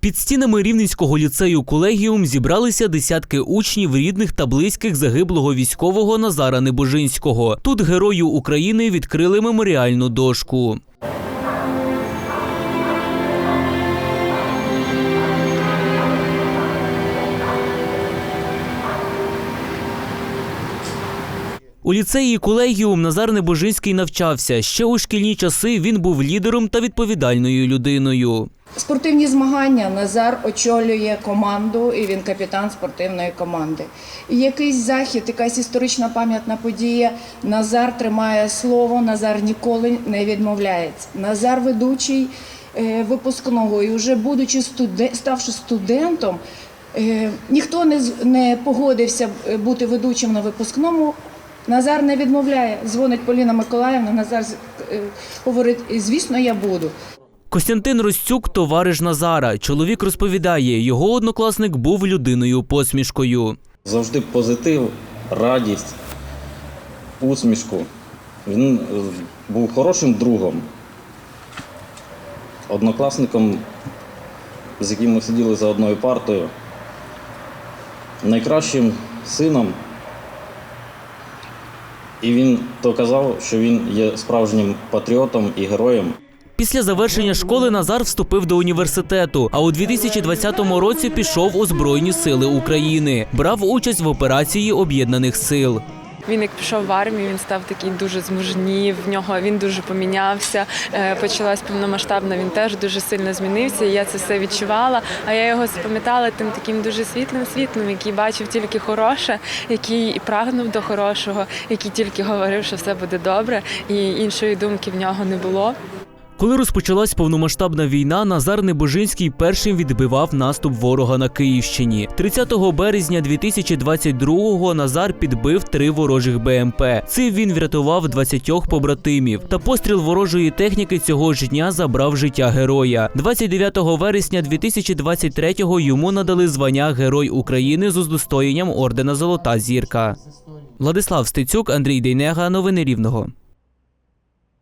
Під стінами рівненського ліцею колегіум зібралися десятки учнів рідних та близьких загиблого військового Назара Небожинського. Тут герою України відкрили меморіальну дошку. У ліцеї колегіум Назар Небожинський навчався. Ще у шкільні часи він був лідером та відповідальною людиною. Спортивні змагання Назар очолює команду, і він капітан спортивної команди. І якийсь захід, якась історична пам'ятна подія. Назар тримає слово, Назар ніколи не відмовляється. Назар ведучий е, випускного, і вже будучи студен- ставши студентом, е, ніхто не, погодився е, бути ведучим на випускному. Назар не відмовляє. Дзвонить Поліна Миколаївна. Назар говорить: звісно, я буду. Костянтин Ростюк товариш Назара. Чоловік розповідає, його однокласник був людиною посмішкою. Завжди позитив, радість, усмішку. Він е, був хорошим другом, однокласником, з яким ми сиділи за одною партою, найкращим сином. І він то казав, що він є справжнім патріотом і героєм. Після завершення школи Назар вступив до університету, а у 2020 році пішов у Збройні Сили України. Брав участь в операції Об'єднаних Сил. Він як пішов в армію, він став такий дуже змужнів. В нього він дуже помінявся. Е, Почалась повномасштабна. Він теж дуже сильно змінився. і Я це все відчувала. А я його запам'ятала тим таким дуже світлим світлим, який бачив тільки хороше, який і прагнув до хорошого, який тільки говорив, що все буде добре, і іншої думки в нього не було. Коли розпочалась повномасштабна війна, Назар Небожинський першим відбивав наступ ворога на Київщині. 30 березня 2022-го Назар підбив три ворожих БМП. Цим він врятував 20 побратимів. Та постріл ворожої техніки цього ж дня забрав життя героя. 29 вересня 2023-го йому надали звання Герой України з удостоєнням ордена Золота зірка. Владислав Стецюк, Андрій Дейнега. Новини Рівного.